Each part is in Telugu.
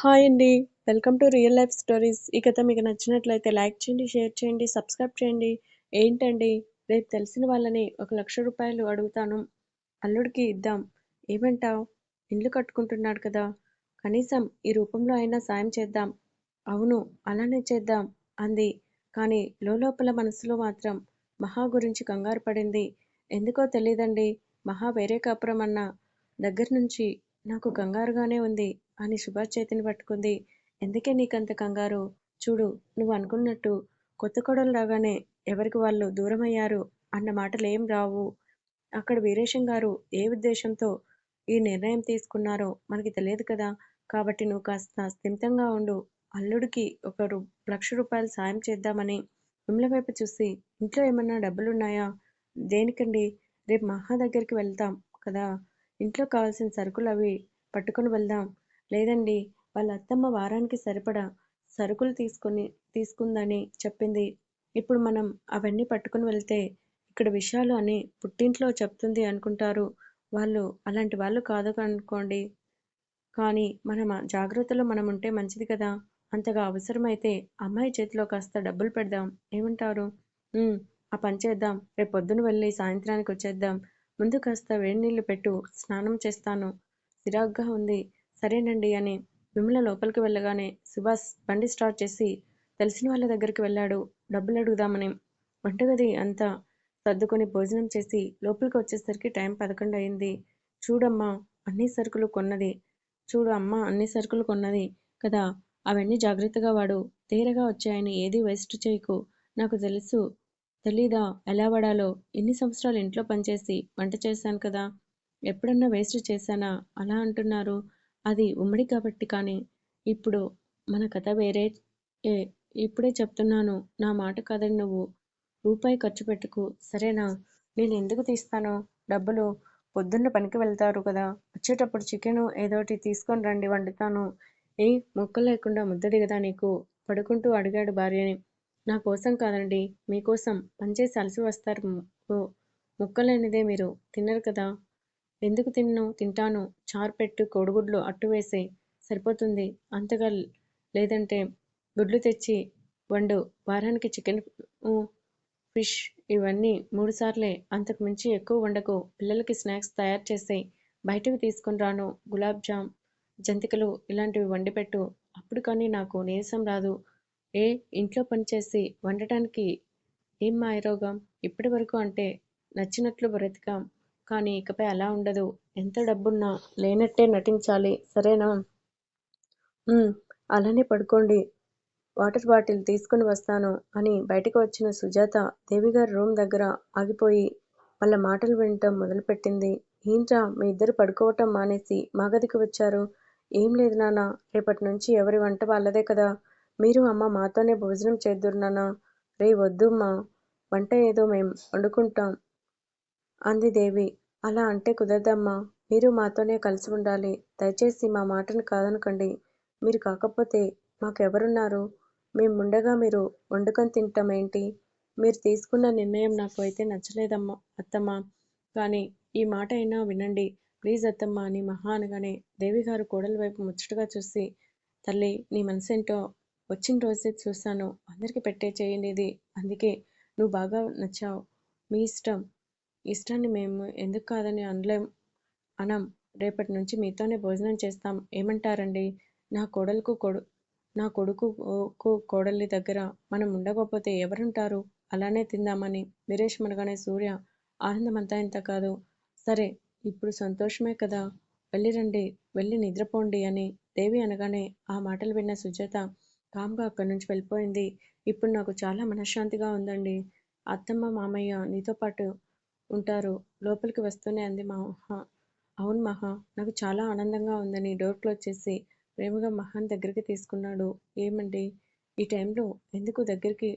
హాయ్ అండి. Welcome to real life stories. ఈ కథ మీకు నచ్చినట్లయితే లైక్ చేయండి, షేర్ చేయండి, సబ్స్క్రైబ్ చేయండి. ఏంటండి రేపు తెలిసిన వాళ్ళని ఒక లక్ష రూపాయలు అడుగుతాను. అల్లుడికి ఇద్దాం. ఏమంటావు ఇల్లు కట్టుకుంటున్నాడు కదా! కనీసం ఈ రూపంలో అయినా సాయం చేద్దాం. అవును అలానే చేద్దాం అంది. కానీ లోలోపల మనసులో మాత్రం మహా గురించి కంగారు పడింది. ఎందుకో తెలియదండి మహా వేరే కాపురం అన్న దగ్గర్నుంచి నాకు కంగారుగానే ఉంది అని సుభాష్ చేతిని పట్టుకుంది. ఎందుకే నీకంత కంగారు? చూడు నువ్వు అనుకున్నట్టు కొత్త కోడలు రాగానే ఎవరికి వాళ్ళు దూరమయ్యారు అన్న మాటలేం రావు. అక్కడ వీరేశం గారు ఏ ఉద్దేశంతో ఈ నిర్ణయం తీసుకున్నారో మనకి తెలియదు కదా! కాబట్టి నువ్వు కాస్త స్థిమితంగా ఉండు. అల్లుడికి ఒక రూ లక్ష రూపాయలు సాయం చేద్దామని విమల వైపు చూసి ఇంట్లో ఏమన్నా డబ్బులున్నాయా? దేనికండి రేపు మహా దగ్గరికి వెళ్తాం కదా! ఇంట్లో కావాల్సిన సరుకులు అవి పట్టుకొని వెళ్దాం. లేదండి వాళ్ళ అత్తమ్మ వారానికి సరిపడా సరుకులు తీసుకొని తీసుకుందని చెప్పింది. ఇప్పుడు మనం అవన్నీ పట్టుకొని వెళ్తే ఇక్కడ విషయాలు అని పుట్టింట్లో చెప్తుంది అనుకుంటారు. వాళ్ళు అలాంటి వాళ్ళు కాదు అనుకోండి కానీ మన జాగ్రత్తలో మనం ఉంటే మంచిది కదా! అంతగా అవసరమైతే అమ్మాయి చేతిలో కాస్త డబ్బులు పెడదాం. ఏమంటారు? ఆ పని చేద్దాం. రేపు పొద్దున వెళ్ళి సాయంత్రానికి వచ్చేద్దాం. ముందు కాస్త వేడి నీళ్ళు పెట్టు. స్నానం చేస్తాను. చిరాగ్గా ఉంది. సరేనండి అని విమల లోపలికి వెళ్ళగానే సుభాష్ బండి స్టార్ట్ చేసి తెలిసిన వాళ్ళ దగ్గరికి వెళ్ళాడు డబ్బులు అడుగుదామని వంటగది అంతా సర్దుకొని భోజనం చేసి లోపలికి వచ్చేసరికి టైం పదకొండు అయింది. చూడమ్మా అన్ని సరుకులు కొన్నది. చూడు అమ్మ అన్ని సరుకులు కొన్నది కదా! అవన్నీ జాగ్రత్తగా వాడు. తీరగా వచ్చాయని ఏదీ వేస్ట్ చేయకు. నాకు తెలుసు తెలీదా ఎలా వాడాలో? ఇన్ని సంవత్సరాలు ఇంట్లో పనిచేసి వంట చేశాను కదా! ఎప్పుడన్నా వేస్ట్ చేశానా అలా అంటున్నారు? అది ఉమ్మడి కాబట్టి కానీ ఇప్పుడు మన కథ వేరే ఏ ఇప్పుడే చెప్తున్నాను. నా మాట కాదని నువ్వు రూపాయి ఖర్చు పెట్టుకు సరేనా? నేను ఎందుకు తీస్తాను డబ్బులు? పొద్దున్న పనికి వెళ్తారు కదా! వచ్చేటప్పుడు చికెను ఏదోటి తీసుకొని రండి వండుతాను. ఏ ముక్క లేకుండా ముద్ద దిగదా నీకు? పడుకుంటూ అడిగాడు భార్యని. నా కోసం కాదండి మీకోసం. పనిచేసి అలసి వస్తారు ముక్కలేనిదే మీరు తినరు కదా! ఎందుకు తిన్ను? తింటాను. చారు పెట్టు కోడిగుడ్లు అట్టు వేసేయ్. సరిపోతుంది. అంతగా లేదంటే గుడ్లు తెచ్చి వండు. వారానికి చికెన్ ఫిష్ ఇవన్నీ మూడుసార్లే. అంతకు మించి ఎక్కువ వండకు. పిల్లలకి స్నాక్స్ తయారు చేసి బయటకు తీసుకుని రాను. గులాబ్ జామ్, జంతికలు ఇలాంటివి వండిపెట్టు. అప్పుడు కానీ నాకు నీరసం రాదు. ఏ ఇంట్లో పనిచేసి వండటానికి ఏం మాయరోగం? ఇప్పటివరకు అంటే నచ్చినట్లు బ్రతికాం. కానీ ఇకపై అలా ఉండదు. ఎంత డబ్బున్నా లేనట్టే నటించాలి. సరేనా? అలానే పడుకోండి. వాటర్ బాటిల్ తీసుకొని వస్తాను అని బయటకు వచ్చిన సుజాత దేవిగారి రూమ్ దగ్గర ఆగిపోయి వాళ్ళ మాటలు వినటం మొదలుపెట్టింది. ఏంట్రా మీ ఇద్దరు పడుకోవటం మానేసి మా గదికి వచ్చారు? ఏం లేదు నానా రేపటి నుంచి ఎవరి వంట వాళ్ళదే కదా! మీరు అమ్మ మాతోనే భోజనం చేద్దురు నాన్న రే వద్దు మా వంట ఏదో మేం వండుకుంటాం అంది దేవి. అలా అంటే కుదరదమ్మా. మీరు మాతోనే కలిసి ఉండాలి. దయచేసి మా మాటని కాదనకండి. మీరు కాకపోతే మాకెవరున్నారు? మేముండగా మీరు వండుకొని తినటం ఏంటి? మీరు తీసుకున్న నిర్ణయం నాకు అయితే నచ్చలేదమ్మా అత్తమ్మా. కానీ ఈ మాట అయినా వినండి. ప్లీజ్ అత్తమ్మ అని మహా అనగానే దేవిగారు కోడల వైపు ముచ్చటగా చూసి తల్లి నీ మనసేంటో వచ్చిన రోజే చూశాను. అందరికీ పెట్టే చేయండి ఇది అందుకే నువ్వు బాగా నచ్చావు మీ ఇష్టం. ఇష్టాన్ని మేము ఎందుకు కాదని అనలేం అనం. రేపటి నుంచి మీతోనే భోజనం చేస్తాం. ఏమంటారండి నా కోడలకు కొడు నా కొడుకుకు కోడలి దగ్గర మనం ఉండకపోతే ఎవరుంటారు? అలానే తిందామని వీరేష్ అనగానే సూర్య ఆనందమంతా ఇంత కాదు. సరే ఇప్పుడు సంతోషమే కదా! వెళ్ళిరండి. వెళ్ళి నిద్రపోండి అని దేవి అనగానే ఆ మాటలు విన్న సుజాత కామ్గా అక్కడ్నుంచి వెళ్ళిపోయింది. ఇప్పుడు నాకు చాలా మనశ్శాంతిగా ఉందండి అత్తమ్మ, మామయ్య నీతో పాటు ఉంటారు లోపలికి వస్తూనే అంది మహా. అవును మహా. నాకు చాలా ఆనందంగా ఉందని డోర్ క్లోజ్ చేసి ప్రేమగా మహాన్ దగ్గరికి తీసుకున్నాడు. ఏమండి ఈ టైంలో ఎందుకు దగ్గరికి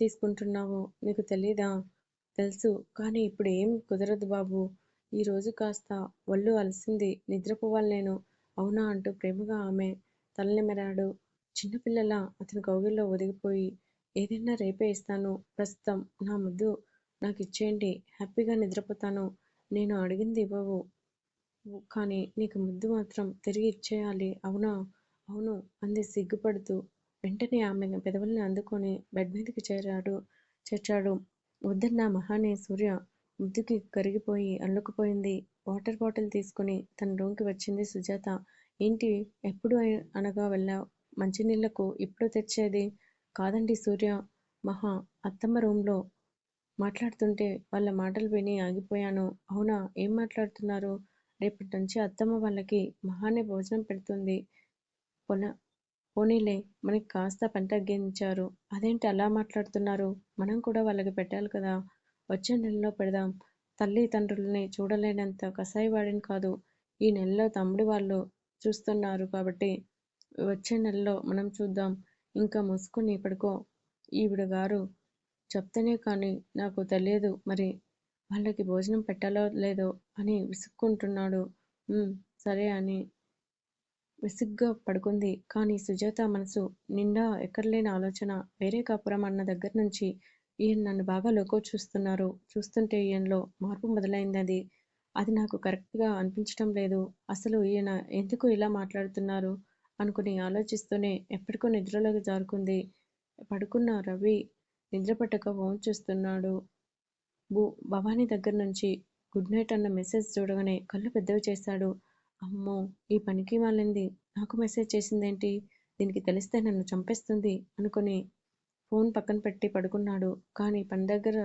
తీసుకుంటున్నావో నీకు తెలీదా? తెలుసు. కానీ ఇప్పుడు ఏం కుదరదు బాబు ఈ రోజు కాస్త ఒళ్ళు అలసింది. నిద్రపోవాలి నేను. అవునా అంటూ ప్రేమగా ఆమె తల నిమిరాడు. అతని కౌగిల్లో ఒదిగిపోయి ఏదైనా రేపే ఇస్తాను. ప్రస్తుతం నా ముద్దు నాకిచ్చేయండి. హ్యాపీగా నిద్రపోతాను. నేను అడిగింది ఇవ్వవు. కానీ నీకు ముద్దు మాత్రం తిరిగి ఇచ్చేయాలి. అవునా? అవును అంది సిగ్గుపడుతూ. వెంటనే ఆమె పెదవుల్ని అందుకొని బెడ్ మీదకి చేరాడు చేర్చాడు. వద్దన్న మహానే సూర్య ముద్దుకి కరిగిపోయి అల్లుకుపోయింది. వాటర్ బాటిల్ తీసుకుని తన రూమ్కి వచ్చింది సుజాత. ఏంటి ఎప్పుడు అనగా వెళ్ళావు మంచినీళ్ళకు ఇప్పుడు తెచ్చేది? కాదండి సూర్య మహా అత్తమ్మ రూమ్లో మాట్లాడుతుంటే వాళ్ళ మాటలు విని ఆగిపోయాను. అవునా ఏం మాట్లాడుతున్నారు? రేపట్నుంచి అత్తమ్మ వాళ్ళకి మహానే భోజనం పెడుతుంది. పోనీలే మనకి కాస్త పని తగ్గించారు. అదేంటి అలా మాట్లాడుతున్నారు? మనం కూడా వాళ్ళకి పెట్టాలి కదా! వచ్చే నెలలో పెడదాం. తల్లి తండ్రుల్ని చూడలేనంత కసాయివాడిని కాదు. ఈ నెలలో తమ్ముడి వాళ్ళు చూస్తున్నారు కాబట్టి వచ్చే నెలలో మనం చూద్దాం. ఇంకా మూసుకుని పడుకో ఈవిడగారు చెప్తేనే కానీ నాకు తెలియదు మరి వాళ్ళకి భోజనం పెట్టాలో లేదో అని విసుక్కుంటున్నాడు. సరే అని విసుగ్గా పడుకుంది. కానీ సుజాత మనసు నిండా ఎక్కడలేని ఆలోచన. వేరే కాపురం అన్న దగ్గర నుంచి ఈయన నన్ను బాగా లోకో చూస్తున్నారు. చూస్తుంటే ఈయనలో మార్పు మొదలైంది. అది నాకు కరెక్ట్గా అనిపించటం లేదు. అసలు ఈయన ఎందుకు ఇలా మాట్లాడుతున్నారు? అనుకుని ఆలోచిస్తూనే ఎప్పటికో నిద్రలోకి జారుకుంది. పడుకున్న రవి నిద్రపట్టక ఫోన్ చూస్తున్నాడు. భవాని దగ్గర్నుంచి గుడ్ నైట్ అన్న మెసేజ్ చూడగానే కళ్ళు పెద్దవి చేశాడు. అమ్మో ఈ పనికిమాలింది నాకు మెసేజ్ చేసిందేంటి? దీనికి తెలిస్తే నన్ను చంపేస్తుంది అనుకుని ఫోన్ పక్కనపెట్టి పడుకున్నాడు. కానీ పనిదగ్గర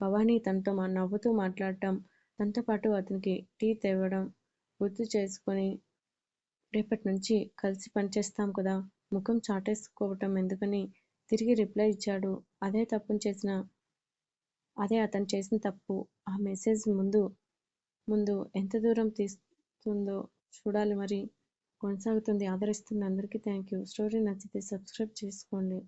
భవాని తనతో నవ్వుతూ మాట్లాడటం, తనతోపాటు అతనికి టీ తేవడం గుర్తు చేసుకుని రేపట్నుంచి కలిసి పనిచేస్తాం కదా! ముఖం చాటేసుకోవటం ఎందుకని తిరిగి రిప్లై ఇచ్చాడు. అదే తప్పును చేసిన అదే అతను చేసిన తప్పు. ఆ మెసేజ్ ముందు ముందు ఎంత దూరం తీస్తుందో చూడాలి మరి. కొనసాగుతుంది. ఆదరిస్తున్న అందరికీ థాంక్యూ. స్టోరీ నచ్చితే సబ్స్క్రైబ్ చేసుకోండి.